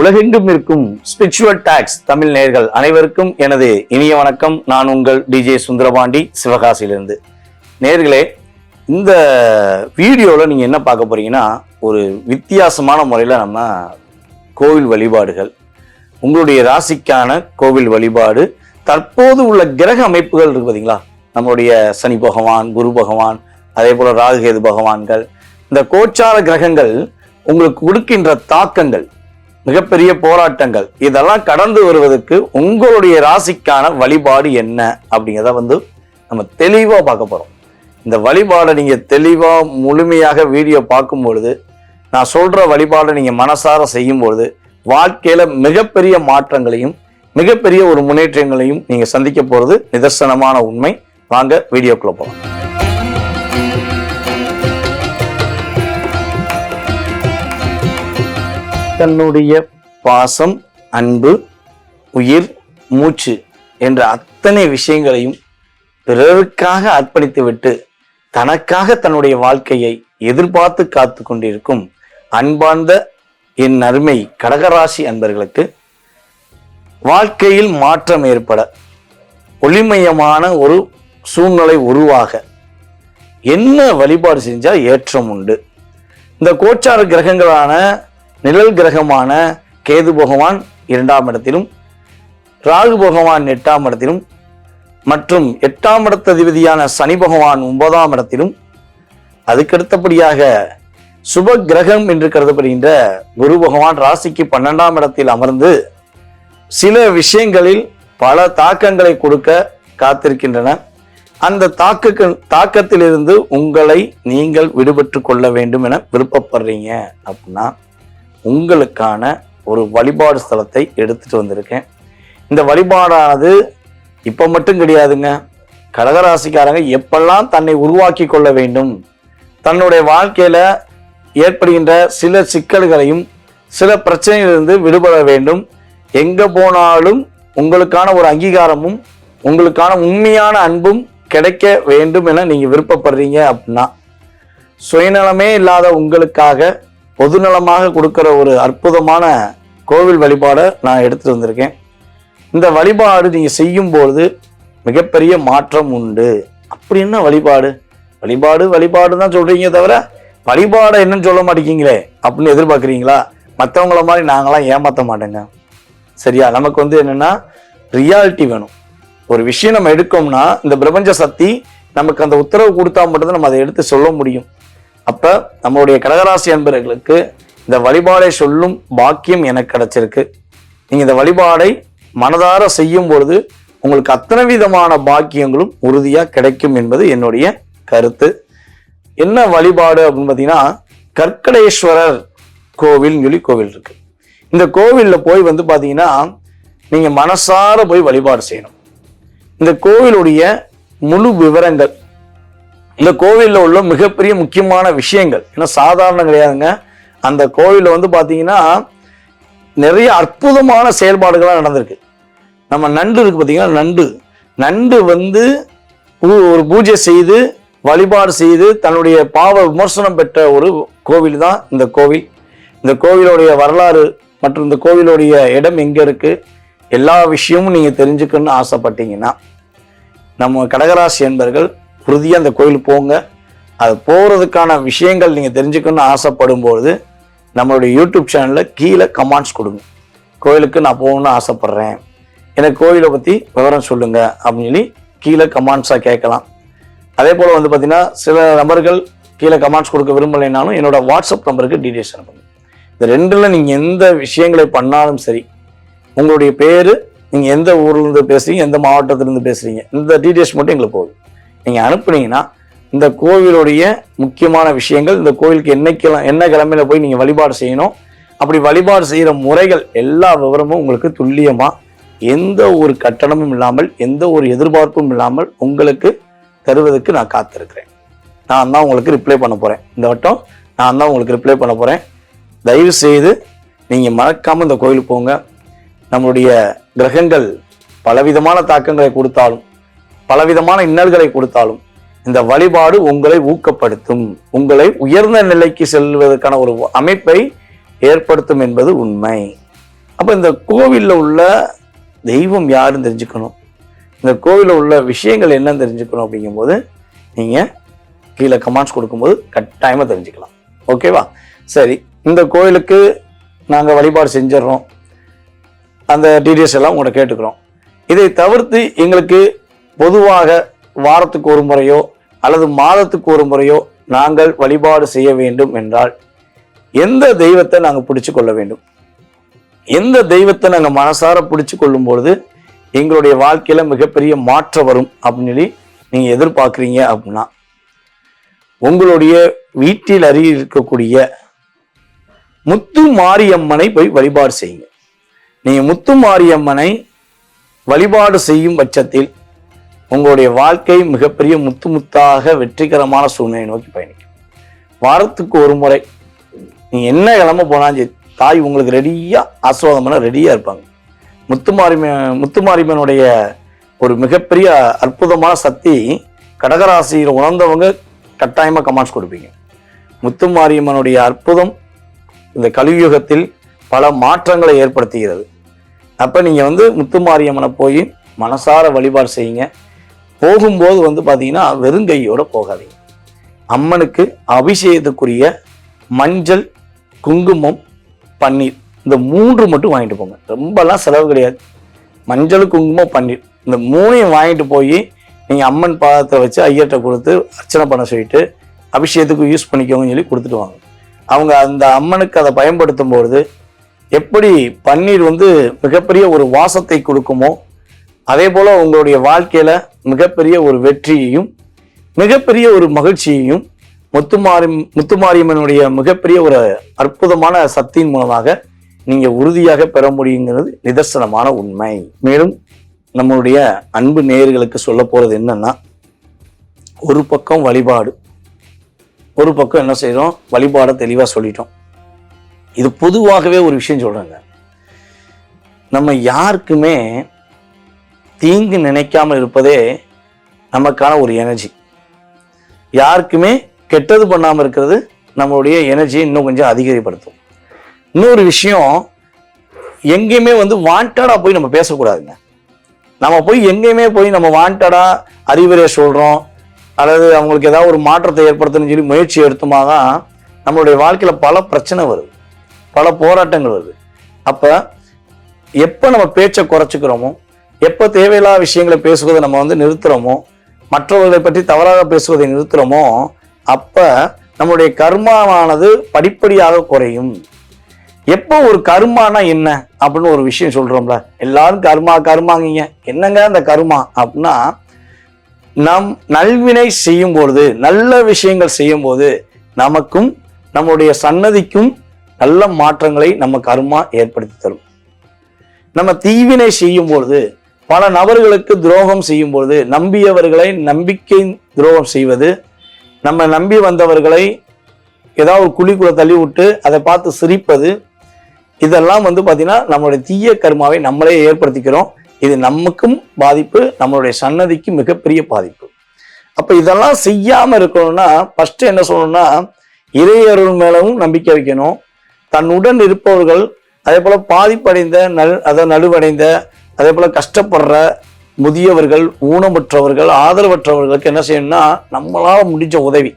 உலகெங்கும் இருக்கும் spiritual tax Tamil நேயர்கள் அனைவருக்கும் எனது இனிய வணக்கம். நான் உங்கள் டிஜே சுந்தரபாண்டி சிவகாசியிலிருந்து. நேர்களே இந்த வீடியோவில் நீங்கள் என்ன பார்க்க போறீங்கன்னா ஒரு வித்தியாசமான முறையில் நம்ம கோவில் வழிபாடுகள் உங்களுடைய ராசிக்கான கோவில் வழிபாடு தற்போது உள்ள கிரக அமைப்புகள் இருக்கு பார்த்தீங்களா நம்மளுடைய சனி பகவான் குரு பகவான் அதே போல் ராகுகேது பகவான்கள் இந்த கோச்சார கிரகங்கள் உங்களுக்கு கொடுக்கின்ற தாக்கங்கள் மிகப்பெரிய போராட்டங்கள். இதெல்லாம் கடந்து வருவதற்கு உங்களுடைய ராசிக்கான வழிபாடு என்ன? அப்படிங்கிறத வந்து நம்ம தெளிவாக பார்க்க போகிறோம் இந்த வழிபாடை நீங்கள் தெளிவாக முழுமையாக வீடியோ பார்க்கும் பொழுது நான் சொல்கிற வழிபாடை நீங்கள் மனசார செய்யும் பொழுது வாழ்க்கையில் மிகப்பெரிய மாற்றங்களையும் மிகப்பெரிய ஒரு முன்னேற்றங்களையும் நீங்கள் சந்திக்க போகிறது நிதர்சனமான உண்மை. வாங்க வீடியோக்குள்ளே போகலாம் தன்னுடைய பாசம் அன்பு உயிர் மூச்சு என்ற அத்தனை விஷயங்களையும் பிறருக்காக அர்ப்பணித்துவிட்டு தனக்காக தன்னுடைய வாழ்க்கையை எதிர்பார்த்து காத்து கொண்டிருக்கும் அன்பார்ந்த என் அருமை கடகராசி அன்பர்களுக்கு வாழ்க்கையில் மாற்றம் ஏற்பட ஒளிமயமான ஒரு சூழ்நிலை உருவாக என்ன வழிபாடு செஞ்சால் ஏற்றம் உண்டு? இந்த கோச்சார கிரகங்களான நிழல் கிரகமான கேது பகவான் இரண்டாம் இடத்திலும் ராகு பகவான் எட்டாம் இடத்திலும் மற்றும் எட்டாம் இடத்த அதிபதியான சனி பகவான் ஒன்பதாம் இடத்திலும் அதுக்கடுத்தபடியாக சுப கிரகம் என்று கருதப்படுகின்ற குரு பகவான் ராசிக்கு பன்னெண்டாம் இடத்தில் அமர்ந்து சில விஷயங்களில் பல தாக்கங்களை கொடுக்க காத்திருக்கின்றன. அந்த தாக்க தாக்கத்திலிருந்து உங்களை நீங்கள் விடுபட்டு கொள்ள வேண்டும் என விருப்பப்படுறீங்க அப்படின்னா உங்களுக்கான ஒரு வழிபாடு ஸ்தலத்தை எடுத்துட்டு வந்திருக்கேன். இந்த வழிபாடானது இப்ப மட்டும் கிடையாதுங்க. கடகராசிக்காரங்க எப்பெல்லாம் தன்னை உருவாக்கி கொள்ள வேண்டும்? தன்னுடைய வாழ்க்கையில ஏற்படுகின்ற சில சிக்கல்களையும் சில பிரச்சனையிலிருந்து விடுபட வேண்டும். எங்க போனாலும் உங்களுக்கான ஒரு அங்கீகாரமும் உங்களுக்கான உண்மையான அன்பும் கிடைக்க வேண்டும் என நீங்க விருப்பப்படுறீங்க அப்படின்னா சுயநலமே இல்லாத உங்களுக்காக பொதுநலமாக கொடுக்குற ஒரு அற்புதமான கோவில் வழிபாடை நான் எடுத்துட்டு வந்திருக்கேன். இந்த வழிபாடு நீங்கள் செய்யும்பொழுது மிகப்பெரிய மாற்றம் உண்டு. அப்படி என்ன வழிபாடு? வழிபாடு வழிபாடு தான் சொல்கிறீங்க தவிர வழிபாடை என்னன்னு சொல்ல மாட்டேங்கிங்களே அப்படின்னு எதிர்பார்க்குறீங்களா? மற்றவங்கள மாதிரி நாங்களாம் ஏமாற்ற மாட்டேங்க. சரியா? நமக்கு வந்து என்னென்னா ரியாலிட்டி வேணும். ஒரு விஷயம் நம்ம எடுக்கோம்னா இந்த பிரபஞ்ச சக்தி நமக்கு அந்த உத்தரவு கொடுத்தா மட்டும்தான் நம்ம அதை எடுத்து சொல்ல முடியும். அப்ப நம்மளுடைய கடகராசி அன்பர்களுக்கு இந்த வழிபாடை சொல்லும் பாக்கியம் எனக்கு கிடைச்சிருக்கு. நீங்க இந்த வழிபாடை மனதார செய்யும் பொழுது உங்களுக்கு அத்தனை விதமான பாக்கியங்களும் உறுதியா கிடைக்கும் என்பது என்னுடைய கருத்து. என்ன வழிபாடு அப்படின்னு பார்த்தீங்கன்னா கற்கடேஸ்வரர் கோவில்னு சொல்லி கோவில் இருக்கு. இந்த கோவில்ல போய் வந்து பார்த்தீங்கன்னா நீங்க மனசார போய் வழிபாடு செய்யணும். இந்த கோவிலுடைய முழு விவரங்கள் இந்த கோவிலில் உள்ள மிகப்பெரிய முக்கியமான விஷயங்கள் ஏன்னா சாதாரண கிடையாதுங்க. அந்த கோவிலில் வந்து பார்த்தீங்கன்னா நிறைய அற்புதமான செயல்பாடுகளாக நடந்திருக்கு. நம்ம நண்டு இருக்கு பார்த்தீங்கன்னா நண்டு. நண்டு வந்து ஒரு பூஜை செய்து வழிபாடு செய்து தன்னுடைய பாவ விமர்சனம் பெற்ற ஒரு கோவில் தான் இந்த கோவில். இந்த கோவிலுடைய வரலாறு மற்றும் இந்த கோவிலுடைய இடம் எங்கே இருக்குது எல்லா விஷயமும் நீங்கள் தெரிஞ்சுக்கணும்னு ஆசைப்பட்டீங்கன்னா நம்ம கடகராசி என்பர்கள் உறுதியாக அந்த கோயில் போங்க. அது போகிறதுக்கான விஷயங்கள் நீங்கள் தெரிஞ்சுக்கணும்னு ஆசைப்படும் பொழுது நம்மளுடைய யூடியூப் சேனலில் கீழே கமெண்ட்ஸ் கொடுங்க. கோயிலுக்கு நான் போகணும்னு ஆசைப்பட்றேன். எனக்கு கோயிலை பற்றி விவரம் சொல்லுங்கள் அப்படின்னு சொல்லி கீழே கமெண்ட்ஸாக கேட்கலாம். அதே போல் வந்து பார்த்திங்கன்னா சில நபர்கள் கீழே கமெண்ட்ஸ் கொடுக்க விரும்பலைனாலும் என்னோடய வாட்ஸ்அப் நம்பருக்கு டீடைல்ஸ் அனுப்புங்க. இந்த ரெண்டில் நீங்கள் எந்த விஷயங்களை பண்ணாலும் சரி உங்களுடைய பேர் நீங்கள் எந்த ஊர்லேருந்து பேசுகிறீங்க எந்த மாவட்டத்திலேருந்து பேசுகிறீங்க இந்த டீடைல்ஸ் மட்டும் எங்களுக்கு போதும். நீங்கள் அனுப்புனீங்கன்னா இந்த கோவிலுடைய முக்கியமான விஷயங்கள் இந்த கோவிலுக்கு என்னைக்கெல்லாம் என்ன கிழமையில போய் நீங்கள் வழிபாடு செய்யணும் அப்படி வழிபாடு செய்கிற முறைகள் எல்லா விவரமும் உங்களுக்கு துல்லியமாக எந்த ஒரு கட்டணமும் இல்லாமல் எந்த ஒரு எதிர்பார்ப்பும் இல்லாமல் உங்களுக்கு தருவதற்கு நான் காத்திருக்கிறேன். நான் தான் உங்களுக்கு ரிப்ளை பண்ண போகிறேன் இந்த வட்டம் நான் தான் உங்களுக்கு ரிப்ளை பண்ண போகிறேன் தயவு செய்து நீங்கள் மறக்காமல் இந்த கோயிலுக்கு போங்க. நம்மளுடைய கிரகங்கள் பலவிதமான தாக்கங்களை கொடுத்தாலும் பலவிதமான இன்னல்களை கொடுத்தாலும் இந்த வழிபாடு உங்களை ஊக்கப்படுத்தும். உங்களை உயர்ந்த நிலைக்கு செல்வதற்கான ஒரு அமைப்பை ஏற்படுத்தும் என்பது உண்மை. அப்போ இந்த கோவிலில் உள்ள தெய்வம் யாருன்னு தெரிஞ்சுக்கணும். இந்த கோவிலில் உள்ள விஷயங்கள் என்னன்னு தெரிஞ்சுக்கணும் அப்படிங்கும்போது நீங்கள் கீழே கமெண்ட்ஸ் கொடுக்கும்போது கட்டாயமாக தெரிஞ்சுக்கலாம். ஓகேவா சரி இந்த கோயிலுக்கு நாங்கள் வழிபாடு செஞ்சிடறோம். அந்த டீடைல்ஸ் எல்லாம் உங்கள்கிட்ட கேட்டுக்கிறோம். இதை தவிர்த்து எங்களுக்கு பொதுவாக வாரத்துக்கு ஒரு முறையோ அல்லது மாதத்துக்கு ஒரு முறையோ நாங்கள் வழிபாடு செய்ய வேண்டும் என்றால் எந்த தெய்வத்தை நாங்கள் பிடிச்சு கொள்ள வேண்டும்? எந்த தெய்வத்தை நாங்கள் மனசார பிடிச்சு கொள்ளும் பொழுது எங்களுடைய வாழ்க்கையில் மிகப்பெரிய மாற்றம் வரும் அப்படின்னு சொல்லி நீங்கள் எதிர்பார்க்குறீங்க அப்படின்னா உங்களுடைய வீட்டில் அருகில் இருக்கக்கூடிய முத்து மாரியம்மனை போய் வழிபாடு செய்யுங்க. நீங்கள் முத்து மாரியம்மனை வழிபாடு செய்யும் பட்சத்தில் உங்களுடைய வாழ்க்கை மிகப்பெரிய முத்து முத்தாக வெற்றிகரமான சூழ்நிலை நோக்கி பயணிக்கும். வாரத்துக்கு ஒரு முறை நீ என்ன கிளம்ப போனாலும் சரி தாய் உங்களுக்கு ரெடியாக ஆஸ்வாதம் பண்ண ரெடியாக இருப்பாங்க. முத்துமாரிம முத்துமாரிமனுடைய ஒரு மிகப்பெரிய அற்புதமான சக்தி கடகராசியில் உணர்ந்தவங்க கட்டாயமாக கமாண்ட்ஸ் கொடுப்பீங்க. முத்துமாரியம்மனுடைய அற்புதம் இந்த கலியுகத்தில் பல மாற்றங்களை ஏற்படுத்துகிறது. அப்போ நீங்கள் வந்து முத்துமாரியம்மனை போய் மனசார வழிபாடு செய்யுங்க. போகும்போது வந்து பார்த்தீங்கன்னா வெறுங்கையோட போகாதீங்க. அம்மனுக்கு அபிஷேகத்துக்குரிய மஞ்சள் குங்குமம் பன்னீர் இந்த மூன்று மட்டும் வாங்கிட்டு போங்க. ரொம்பலாம் செலவு கிடையாது. மஞ்சள் குங்குமம் பன்னீர் இந்த மூணையும் வாங்கிட்டு போய் நீங்கள் அம்மன் பாதத்தை வச்சு ஐயர்கிட்ட கொடுத்து அர்ச்சனை பண்ண சொல்லிட்டு அபிஷேகத்துக்கு யூஸ் பண்ணிக்கோங்கன்னு சொல்லி கொடுத்துட்டு வாங்க. அவங்க அந்த அம்மனுக்கு அதை பயன்படுத்தும் பொழுது எப்படி பன்னீர் வந்து மிகப்பெரிய ஒரு வாசத்தை கொடுக்குமோ அதே போல் உங்களுடைய வாழ்க்கையில் மிகப்பெரிய ஒரு வெற்றியையும் மிகப்பெரிய ஒரு மகிழ்ச்சியையும் முத்துமாரி முத்துமாரியம்மனுடைய மிகப்பெரிய ஒரு அற்புதமான சக்தியின் மூலமாக நீங்கள் உறுதியாக பெற முடியுங்கிறது நிதர்சனமான உண்மை. மேலும் நம்மளுடைய அன்பு நேயர்களுக்கு சொல்ல போகிறது என்னன்னா ஒரு பக்கம் வழிபாடு ஒரு பக்கம் என்ன செய்கிறோம் வழிபாடை தெளிவாக சொல்லிட்டோம். இது பொதுவாகவே ஒரு விஷயம் சொல்கிறாங்க நம்ம யாருக்குமே தீங்கு நினைக்காமல் இருப்பதே நமக்கான ஒரு எனர்ஜி யாருக்குமே கெட்டது பண்ணாமல் இருக்கிறது நம்மளுடைய எனர்ஜியை இன்னும் கொஞ்சம் அதிகரிப்படுத்தும். இன்னொரு விஷயம் எங்கேயுமே வந்து வாண்டடாக போய் நம்ம பேசக்கூடாதுங்க. நம்ம போய் எங்கேயுமே போய் நம்ம வாண்டடாக அறிவுரை சொல்கிறோம் அல்லது அவங்களுக்கு ஏதாவது ஒரு மாற்றத்தை ஏற்படுத்தணும்னு சொல்லி முயற்சி எடுத்தோமா தான் நம்மளுடைய வாழ்க்கையில் பல பிரச்சனை வருது. பல போராட்டங்கள் வருது. அப்போ எப்போ நம்ம பேச்சை குறைச்சிக்கிறோமோ எப்போ தேவையில்லாத விஷயங்களை பேசுவதை நம்ம வந்து நிறுத்துகிறோமோ மற்றவர்களை பற்றி தவறாக பேசுவதை நிறுத்துகிறோமோ அப்போ நம்முடைய கர்மாவானது படிப்படியாக குறையும். எப்போ ஒரு கர்மானா என்ன அப்படின்னு ஒரு விஷயம் சொல்கிறோம்ல எல்லாரும் கர்மா கர்மாங்கீங்க. என்னங்க அந்த கர்மா? அப்படின்னா நம் நல்வினை செய்யும் பொழுது நல்ல விஷயங்கள் செய்யும் போது நமக்கும் நம்முடைய சன்னதிக்கும் நல்ல மாற்றங்களை நம்ம கர்மா ஏற்படுத்தி தரும். நம்ம தீவினை செய்யும் பொழுது பல நபர்களுக்கு துரோகம் செய்யும் பொழுது நம்பியவர்களை நம்பிக்கை துரோகம் செய்வது நம்ம நம்பி வந்தவர்களை ஏதாவது ஒரு குழிக்குள்ள தள்ளி விட்டு அதை பார்த்து சிரிப்பது இதெல்லாம் வந்து பார்த்திங்கன்னா நம்மளுடைய தீய கர்மாவை நம்மளே ஏற்படுத்திக்கிறோம். இது நமக்கும் பாதிப்பு நம்மளுடைய சன்னதிக்கு மிகப்பெரிய பாதிப்பு. அப்போ இதெல்லாம் செய்யாமல் இருக்கணும்னா ஃபஸ்ட்டு என்ன சொல்லணும்னா இறையருள் மேலவும் நம்பிக்கை வைக்கணும். தன்னுடன் இருப்பவர்கள் அதே போல் பாதிப்படைந்த நல் அதை நடுவடைந்த அதே போல் கஷ்டப்படுற முதியவர்கள் ஊனமுற்றவர்கள் ஆதரவற்றவர்களுக்கு என்ன செய்யணும்னா நம்மளால் முடிஞ்ச உதவி.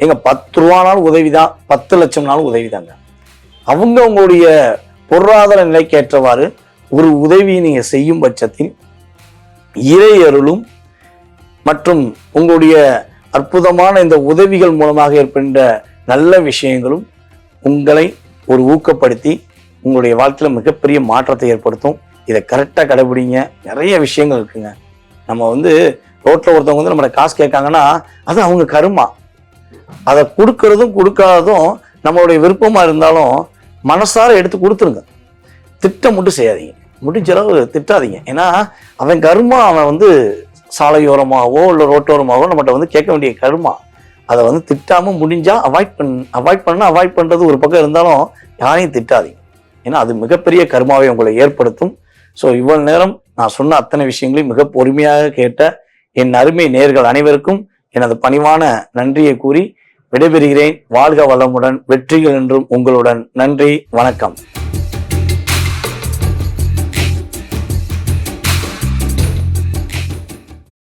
எங்கள் பத்து ரூபானாலும் உதவி தான் பத்து லட்சம்னாலும் உதவி தாங்க அவங்க உங்களுடைய பொருளாதார நிலைக்கு ஏற்றவாறு ஒரு உதவியை நீங்கள் செய்யும் பட்சத்தில் இறை அருளும் மற்றும் உங்களுடைய அற்புதமான இந்த உதவிகள் மூலமாக ஏற்படுகின்ற நல்ல விஷயங்களும் உங்களை ஒரு ஊக்கப்படுத்தி உங்களுடைய வாழ்க்கையில் மிகப்பெரிய மாற்றத்தை ஏற்படுத்தும். இதை கரெக்டாக கடைபிடிங்க. நிறைய விஷயங்கள் இருக்குங்க. நம்ம வந்து ரோட்டில் ஒருத்தவங்க வந்து நம்மளோட காசு கேட்காங்கன்னா அது அவங்க கருமா. அதை கொடுக்கறதும் கொடுக்காததும் நம்மளுடைய விருப்பமாக இருந்தாலும் மனசார எடுத்து கொடுத்துருங்க. திட்டம் மட்டும் செய்யாதீங்க. முடிஞ்ச அளவு திட்டாதீங்க. ஏன்னா அவன் கருமா அவன் வந்து சாலையோரமாகவோ இல்லை ரோட்டோரமாகவோ நம்மகிட்ட வந்து கேட்க வேண்டிய கருமா. அதை வந்து திட்டாமல் முடிஞ்சால் அவாய்ட் பண் அவாய்ட் பண்ண அவாய்ட் பண்ணுறது ஒரு பக்கம் இருந்தாலும் யாரையும் திட்டாதீங்க. ஏன்னா அது மிகப்பெரிய கருமாவை உங்களை ஏற்படுத்தும். ஸோ இவ்வளவு நேரம் நான் சொன்ன அத்தனை விஷயங்களையும் மிக பொறுமையாக கேட்ட என் அருமை நேர்கள் அனைவருக்கும் எனது பணிவான நன்றியை கூறி விடைபெறுகிறேன். வாழ்க வளமுடன் வெற்றிகள் என்றும் உங்களுடன். நன்றி வணக்கம்.